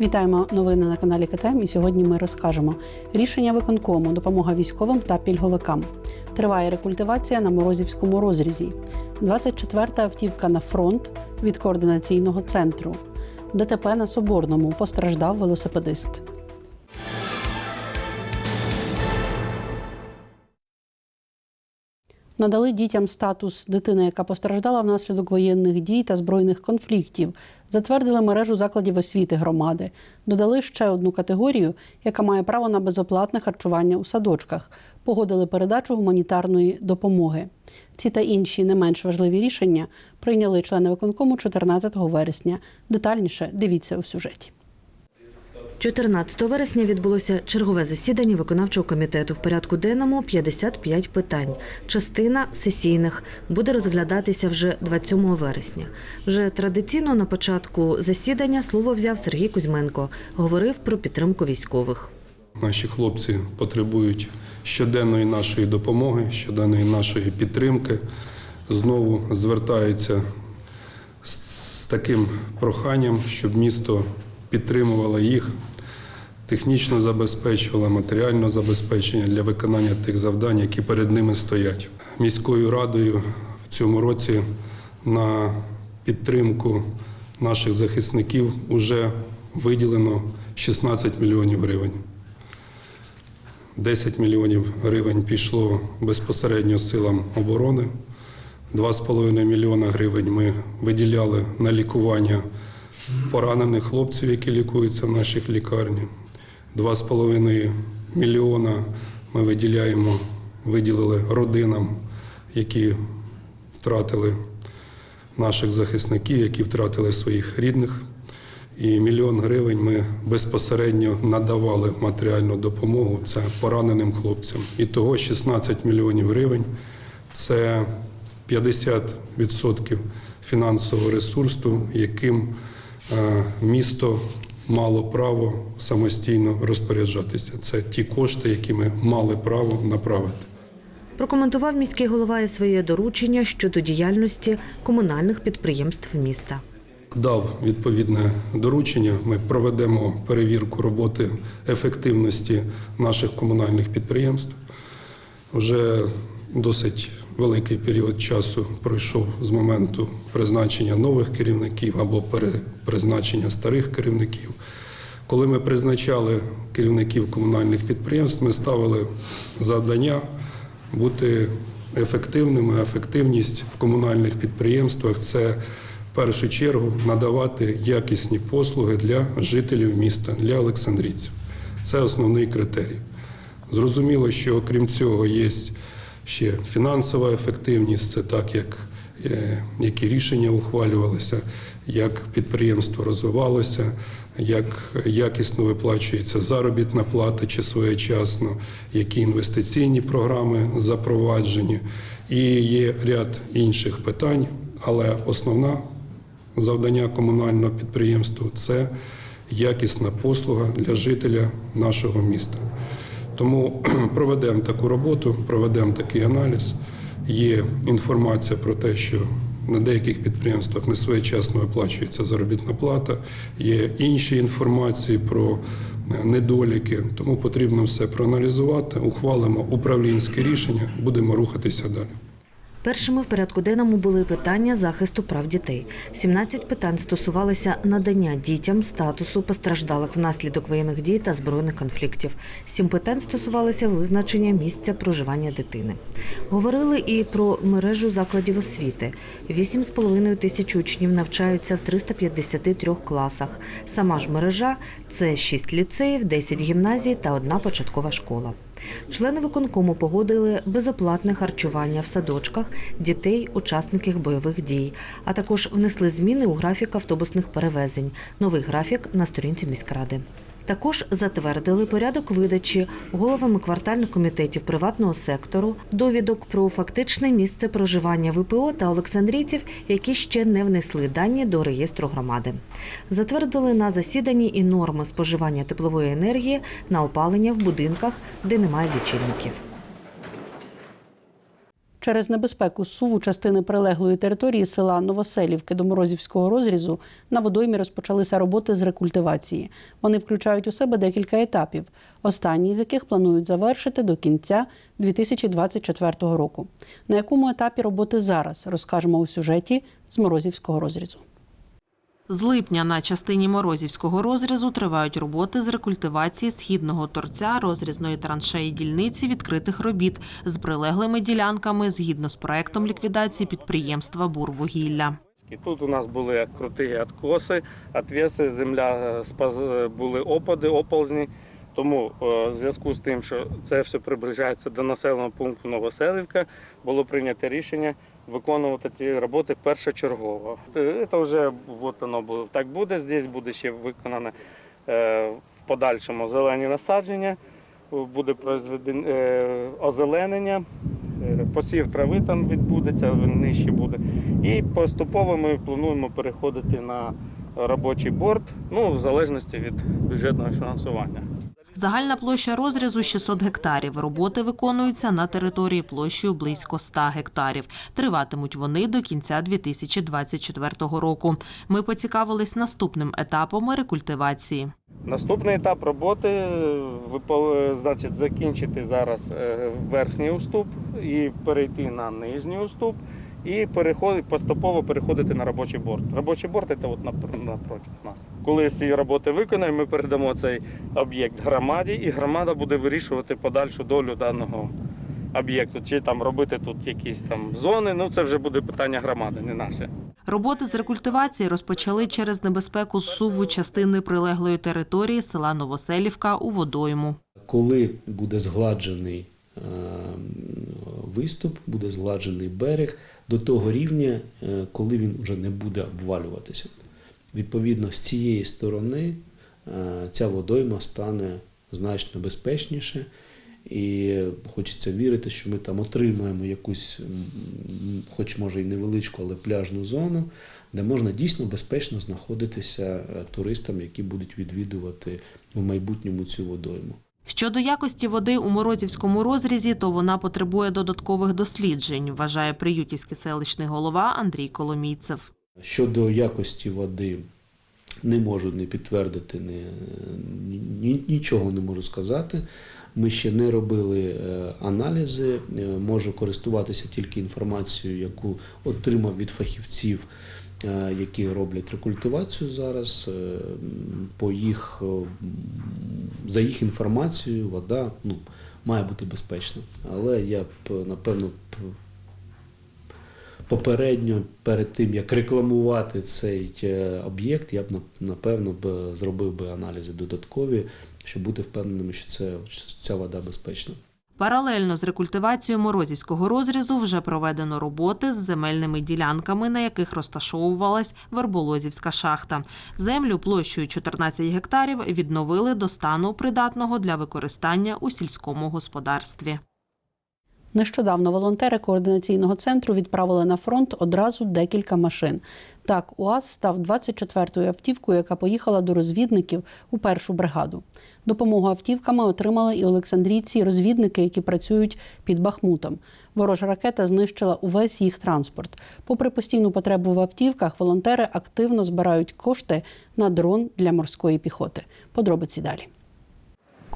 Вітаємо новини на каналі КТМ. І сьогодні ми розкажемо рішення виконкому, допомога військовим та пільговикам. Триває рекультивація на морозівському розрізі. 24-та автівка на фронт від координаційного центру. ДТП на Соборному постраждав велосипедист. Надали дітям статус дитини, яка постраждала внаслідок воєнних дій та збройних конфліктів. Затвердили мережу закладів освіти громади. Додали ще одну категорію, яка має право на безоплатне харчування у садочках. Погодили передачу гуманітарної допомоги. Ці та інші не менш важливі рішення прийняли члени виконкому 14 вересня. Детальніше дивіться у сюжеті. 14 вересня відбулося чергове засідання виконавчого комітету. В порядку денному 55 питань. Частина сесійних буде розглядатися вже 27 вересня. Вже традиційно на початку засідання слово взяв Сергій Кузьменко. Говорив про підтримку військових. Наші хлопці потребують щоденної нашої допомоги, щоденної нашої підтримки. Знову звертаються з таким проханням, щоб місто підтримувало їх, технічно забезпечувало, матеріально забезпечення для виконання тих завдань, які перед ними стоять. Міською радою в цьому році на підтримку наших захисників вже виділено 16 мільйонів гривень. 10 мільйонів гривень пішло безпосередньо силам оборони. 2,5 мільйона гривень ми виділяли на лікування поранених хлопців, які лікуються в наших лікарні. 2,5 мільйона ми виділяємо, виділили родинам, які втратили наших захисників, які втратили своїх рідних. І мільйон гривень ми безпосередньо надавали матеріальну допомогу це пораненим хлопцям. І того 16 мільйонів гривень це 50% фінансового ресурсу, яким місто мало право самостійно розпоряджатися. Це ті кошти, які ми мали право направити. Прокоментував міський голова і своє доручення щодо діяльності комунальних підприємств міста. дав відповідне доручення. Ми проведемо перевірку роботи ефективності наших комунальних підприємств. Вже досить великий період часу пройшов з моменту призначення нових керівників або перепризначення старих керівників. Коли ми призначали керівників комунальних підприємств, ми ставили завдання бути ефективними. Ефективність в комунальних підприємствах це в першу чергу надавати якісні послуги для жителів міста, для олександрійців. Це основний критерій. Зрозуміло, що окрім цього є ще фінансова ефективність, це так, як е, які рішення ухвалювалися, як підприємство розвивалося, як якісно виплачується заробітна плата чи своєчасно, які інвестиційні програми запроваджені. І є ряд інших питань, але основна завдання комунального підприємства це якісна послуга для жителя нашого міста. Тому проведемо таку роботу, проведемо такий аналіз. Є інформація про те, що на деяких підприємствах не своєчасно виплачується заробітна плата, є інші інформації про е, недоліки, тому потрібно все проаналізувати, ухвалимо управлінське рішення, будемо рухатися далі. Першими в порядку денному були питання захисту прав дітей. 17 питань стосувалися надання дітям статусу постраждалих внаслідок воєнних дій та збройних конфліктів. Сім питань стосувалися визначення місця проживання дитини. Говорили і про мережу закладів освіти. 8,5 тисяч учнів навчаються в 353 класах. Сама ж мережа це 6 ліцеїв, 10 гімназій та одна початкова школа. Члени виконкому погодили безоплатне харчування в садочках дітей, учасників бойових дій, а також внесли зміни у графік автобусних перевезень. Новий графік на сторінці міськради. Також затвердили порядок видачі головами квартальних комітетів приватного сектору, довідок про фактичне місце проживання ВПО та олександрійців, які ще не внесли дані до реєстру громади. Затвердили на засіданні і норми споживання теплової енергії на опалення в будинках, де немає лічильників. Через небезпеку суву частини прилеглої території села Новоселівки до Морозівського розрізу на водоймі розпочалися роботи з рекультивації. Вони включають у себе декілька етапів, останній з яких планують завершити до кінця 2024 року. На якому етапі роботи зараз розкажемо у сюжеті з Морозівського розрізу. З липня на частині Морозівського розрізу тривають роботи з рекультивації східного торця розрізної траншеї дільниці відкритих робіт з прилеглими ділянками згідно з проектом ліквідації підприємства Бурвугілля. Тут у нас були круті откоси, отвеси, земля е, були опади, оползні. Тому е, в зв'язку з тим, що це все приближається до населеного пункту Новоселівка, було прийнято рішення виконувати ці роботи першочергово. Е, Це вже от воно так буде. Здесь буде ще виконано е, в подальшому зелені насадження, буде е, озеленення, посів трави там відбудеться, він нижче буде. І поступово ми плануємо переходити на робочий борт, ну, в залежності від бюджетного фінансування. Загальна площа розрізу 600 гектарів. Роботи виконуються на території площею близько 100 гектарів. Триватимуть вони до кінця 2024 року. Ми поцікавились наступним етапом рекультивації. Наступний етап роботи е, е, значить, закінчити зараз е, верхній уступ і перейти на нижній уступ. І переходити, поступово переходити на робочий борт. Робочий борт це от напр- напроти нас. Коли ці роботи виконаємо, ми передамо цей об'єкт громаді, і громада буде вирішувати подальшу долю даного об'єкту. Чи там робити тут якісь там зони. Ну це вже буде питання громади, не наше. Роботи з рекультивації розпочали через небезпеку зсуву частини прилеглої території села Новоселівка у водойму. Коли буде згладжений е, виступ, буде згладжений берег до того рівня, е, коли він вже не буде обвалюватися. Відповідно, з цієї сторони е, ця водойма стане значно безпечніше. І хочеться вірити, що ми там отримаємо якусь, хоч може і невеличку, але пляжну зону, де можна дійсно безпечно знаходитися е, туристам, які будуть відвідувати в майбутньому цю водойму. Щодо якості води у Морозівському розрізі, то вона потребує додаткових досліджень, вважає приютівський селищний голова Андрій Коломійцев. Щодо якості води не можу не підтвердити, ні, нічого не можу сказати. Ми ще не робили е, аналізи, е, можу користуватися тільки інформацією, яку отримав від фахівців, які роблять рекультивацію зараз. Е, По їх, е, за їх інформацією, вода ну, має бути безпечна. Але я б, напевно, попередньо перед тим як рекламувати цей е, об'єкт, я б напевно б зробив би аналізи додаткові, щоб бути впевненим, що це ця вода безпечна. Паралельно з рекультивацією Морозівського розрізу вже проведено роботи з земельними ділянками, на яких розташовувалась Верболозівська шахта. Землю площею 14 гектарів відновили до стану придатного для використання у сільському господарстві. Нещодавно волонтери координаційного центру відправили на фронт одразу декілька машин. Так, УАЗ став 24-ю автівкою, яка поїхала до розвідників у першу бригаду. Допомогу автівками отримали і олександрійці, розвідники, які працюють під Бахмутом. Ворожа ракета знищила увесь їх транспорт. Попри постійну потребу в автівках, волонтери активно збирають кошти на дрон для морської піхоти. Подробиці далі.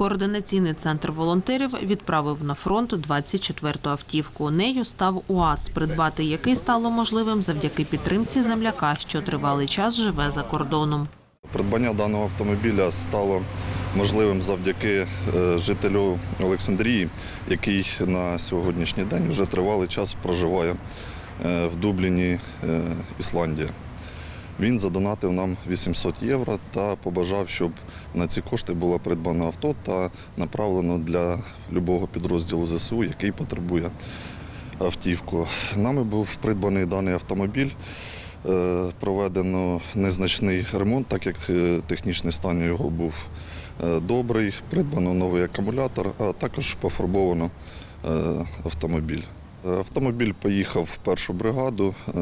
Координаційний центр волонтерів відправив на фронт 24-ту автівку. Нею став УАЗ, придбати який стало можливим завдяки підтримці земляка, що тривалий час живе за кордоном. Придбання даного автомобіля стало можливим завдяки е, жителю Олександрії, який на сьогоднішній день вже тривалий час проживає е, в Дубліні, е, Ісландія. Він задонатив нам 800 євро та побажав, щоб на ці кошти було придбано авто та направлено для любого підрозділу ЗСУ, який потребує автівку. Нами був придбаний даний автомобіль. Е, Проведено незначний ремонт, так як е, технічний стан його був е, добрий. Придбано новий акумулятор, а також пофарбовано автомобіль. Автомобіль поїхав в першу бригаду е,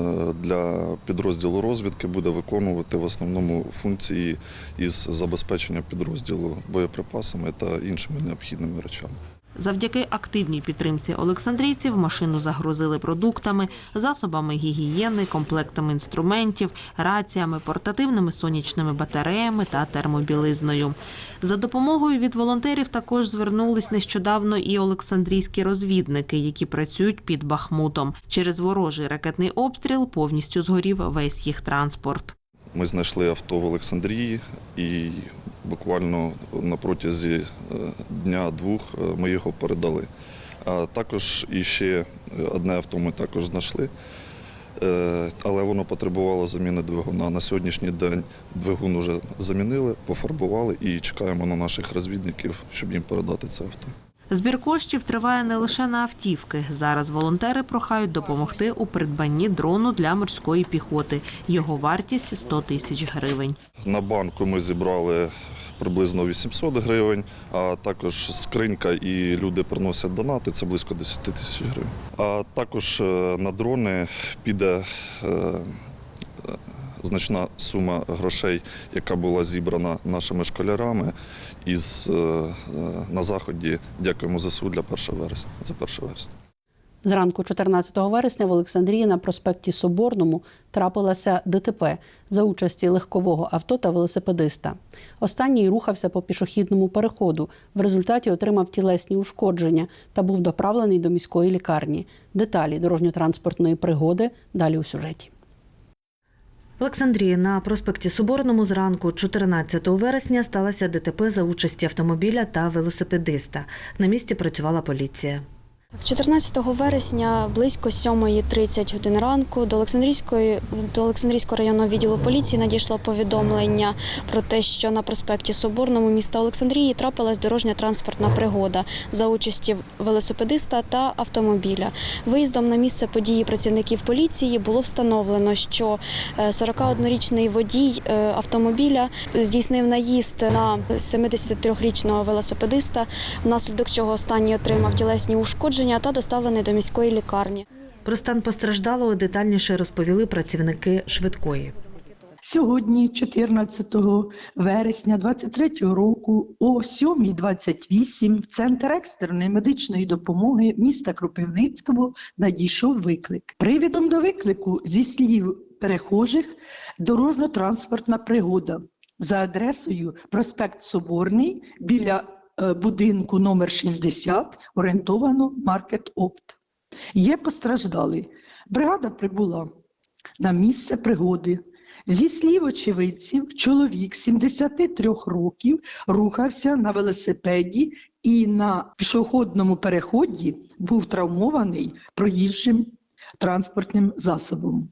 для підрозділу розвідки, буде виконувати в основному функції із забезпечення підрозділу боєприпасами та іншими необхідними речами. Завдяки активній підтримці олександрійців машину загрузили продуктами, засобами гігієни, комплектами інструментів, раціями, портативними сонячними батареями та термобілизною. За допомогою від волонтерів також звернулись нещодавно і олександрійські розвідники, які працюють під Бахмутом. Через ворожий ракетний обстріл повністю згорів весь їх транспорт. Ми знайшли авто в Олександрії і буквально на протязі е, дня-двох е, ми його передали. А також іще одне авто ми також знайшли, Е, але воно потребувало заміни двигуна. На сьогоднішній день двигун вже замінили, пофарбували і чекаємо на наших розвідників, щоб їм передати це авто. Збір коштів триває не лише на автівки. Зараз волонтери прохають допомогти у придбанні дрону для морської піхоти. Його вартість 100 тисяч гривень. На банку ми зібрали приблизно 800 гривень, а також скринька і люди приносять донати, це близько 10 тисяч гривень. А також е, на дрони піде е, е, значна сума грошей, яка була зібрана нашими школярами із, на заході. Дякуємо ЗСУ для 1 вересня. За 1 вересня. Зранку 14 вересня в Олександрії на проспекті Соборному трапилося ДТП за участі легкового авто та велосипедиста. Останній рухався по пішохідному переходу. В результаті отримав тілесні ушкодження та був доправлений до міської лікарні. Деталі дорожньо-транспортної пригоди далі у сюжеті. В Олександрії на проспекті Соборному зранку 14 вересня сталося ДТП за участі автомобіля та велосипедиста. На місці працювала поліція. 14 вересня близько 7.30 годин ранку до Олександрійської до Олександрійського районного відділу поліції надійшло повідомлення про те, що на проспекті Соборному міста Олександрії трапилась дорожня транспортна пригода за участі велосипедиста та автомобіля. Виїздом на місце події працівників поліції було встановлено, що е, 41-річний водій е, автомобіля здійснив наїзд на 73-річного велосипедиста, внаслідок чого останній отримав тілесні ушкодження та доставлений до міської лікарні. Про стан постраждалого детальніше розповіли працівники швидкої. Сьогодні, 14 вересня 23 року, о 7.28 в Центр екстреної медичної допомоги міста Кропивницького надійшов виклик. Привідом до виклику, зі слів перехожих, дорожньо-транспортна пригода за адресою проспект Соборний біля будинку номер 60 орієнтовано Маркет Опт. Є постраждалі. Бригада прибула на місце пригоди. Зі слів очевидців, чоловік 73 років рухався на велосипеді і на пішохідному переході був травмований проїжджим транспортним засобом.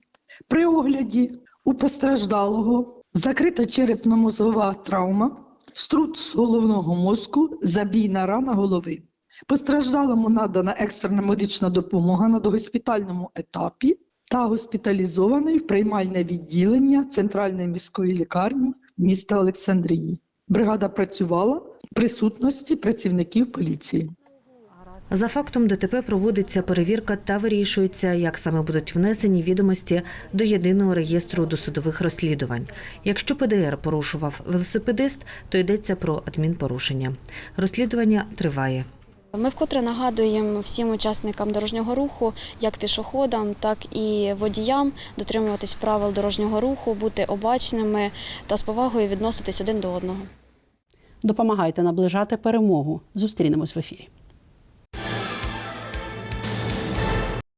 При огляді у постраждалого закрита черепно-мозгова травма, струт з головного мозку, забійна рана голови. Постраждалому надана екстрена медична допомога на догоспітальному етапі та госпіталізований в приймальне відділення Центральної міської лікарні міста Олександрії. Бригада працювала в присутності працівників поліції. За фактом ДТП проводиться перевірка та вирішується, як саме будуть внесені відомості до єдиного реєстру досудових розслідувань. Якщо ПДР порушував велосипедист, то йдеться про адмінпорушення. Розслідування триває. Ми вкотре нагадуємо всім учасникам дорожнього руху, як пішоходам, так і водіям, дотримуватись правил дорожнього руху, бути обачними та з повагою відноситись один до одного. Допомагайте наближати перемогу. Зустрінемось в ефірі.